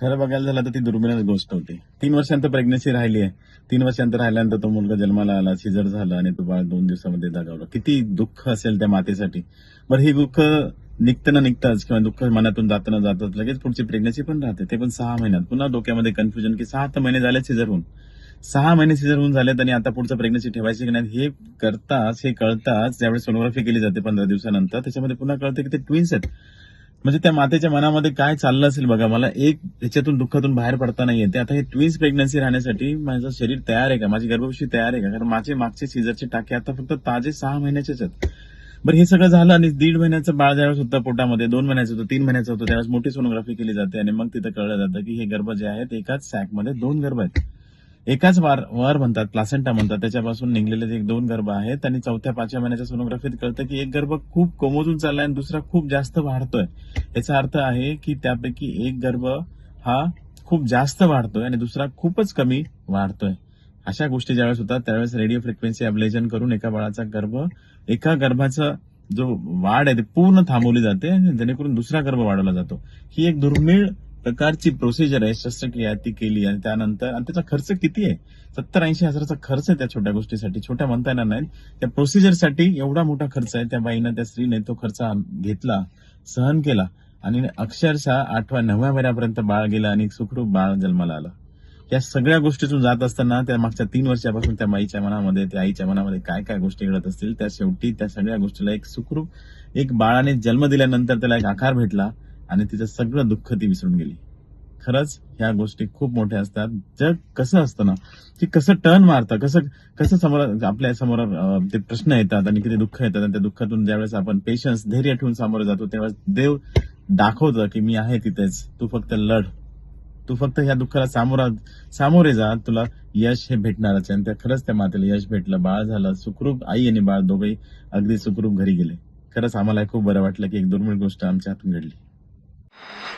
खरं बघायला झालं तर ती दुर्मिळच गोष्ट होती. तीन वर्षांत प्रेग्नन्सी राहिली आहे. तीन वर्षांत राहिल्यानंतर तो मुलगा जन्माला आला सिजर झाला आणि तो बाळ दोन दिवसामध्ये दगावला. किती दुःख असेल त्या मातेसाठी. बरं ही दुःख निघताना निघताच किंवा दुःख मनातून जाताना जातात जातच. लगेच पुढची प्रेग्नन्सी पण राहते. ते पण सहा महिन्यात. पुन्हा डोक्यामध्ये कन्फ्युजन की सहा महिने झाले सिजर होऊन. सहा महिने सिजर होऊन झालेत आणि आता पुढचं प्रेग्नन्सी ठेवायची की नाही हे करताच हे कळताच ज्यावेळेस सोनोग्राफी केली जाते पंधरा दिवसानंतर त्याच्यामध्ये पुन्हा कळतं की ते ट्विन्स आहेत. म्हणजे त्या मातेच्या मनामध्ये काय चाललं असेल बघा मला एक ह्याच्यातून दुःखातून बाहेर पडता नाही येते. आता हे ट्विन्स प्रेग्नन्सी राहण्यासाठी माझं शरीर तयार आहे का? माझी गर्भवती तयार आहे का? कारण माझे मागचे सीझरचे टाके आता फक्त ताजे सहा महिन्याचेच आहेत. बरं हे सगळं झालं आणि दीड महिन्याचं बाळ ज्यावेळेस होतं पोटामध्ये दोन महिन्याचं होतं तीन महिन्याचं होतं त्यावेळेस मोठी सोनोग्राफी केली जाते आणि मग तिथं कळलं जातं की हे गर्भ जे आहेत एकाच सॅकमध्ये दोन गर्भ आहेत. एकाच वार वर म्हणतात प्लासेंटा म्हणतात त्याच्यापासून निघलेले जे एक दोन गर्भ आहेत आणि चौथ्या पाचव्या महिन्याच्या सोनोग्राफीत कळतं की एक गर्भ खूप कोमोजून चाललाय आणि दुसरा खूप जास्त वाढतोय. याचा अर्थ आहे की त्यापैकी एक गर्भ हा खूप जास्त वाढतोय आणि दुसरा खूपच कमी वाढतोय. अशा गोष्टी ज्यावेळेस होतात त्यावेळेस रेडिओ फ्रिक्वेन्सी अब्लेजन करून एका बाळाचा गर्भ एका गर्भाचा जो वाढ आहे ते पूर्ण थांबवली जाते आणि जेणेकरून दुसरा गर्भ वाढवला जातो. ही एक दुर्मिळ प्रकारची प्रोसिजर आहे शस्त्रक्रिया ती केली आणि त्यानंतर आणि त्याचा खर्च किती आहे? सत्तर ऐंशी हजाराचा खर्च आहे त्या छोट्या गोष्टीसाठी. छोट्या म्हणता येणार नाही त्या प्रोसिजरसाठी एवढा मोठा खर्च आहे. त्या बाईनं त्या स्त्रीने तो खर्च घेतला सहन केला आणि अक्षरशः आठव्या नवव्या महिन्यापर्यंत बाळ गेलं आणि सुखरूप बाळ जन्माला आलं. या सगळ्या गोष्टीतून जात असताना त्या मागच्या तीन वर्षापासून त्या बाईच्या मनामध्ये त्या आईच्या मनामध्ये काय काय गोष्टी घडत असतील त्या शेवटी त्या सगळ्या गोष्टीला एक सुखरूप एक बाळाने जन्म दिल्यानंतर त्याला एक आकार भेटला. आणि तिचं सगळं दुःख ती विसरून गेली. खरंच ह्या गोष्टी खूप मोठ्या असतात. जग कसं असतं ना की कसं टर्न मारतं कसं कसं समोर आपल्यासमोर ते प्रश्न येतात आणि किती दुःख येतात आणि त्या दुःखातून ज्यावेळेस आपण पेशन्स धैर्य ठेवून सामोरं जातो त्यावेळेस देव दाखवतं की मी आहे तिथेच. तू फक्त लढ. तू फक्त ह्या दुःखाला सामोरा सामोरे जा. तुला यश हे भेटणारच आहे. आणि त्या खरंच त्या मातेला यश भेटलं. बाळ झालं. सुखरूप आई आणि बाळ दोघेही अगदी सुखरूप घरी गेले. खरंच आम्हाला खूप बरं वाटलं की एक दुर्मिळ गोष्ट आमच्या हातून घडली. you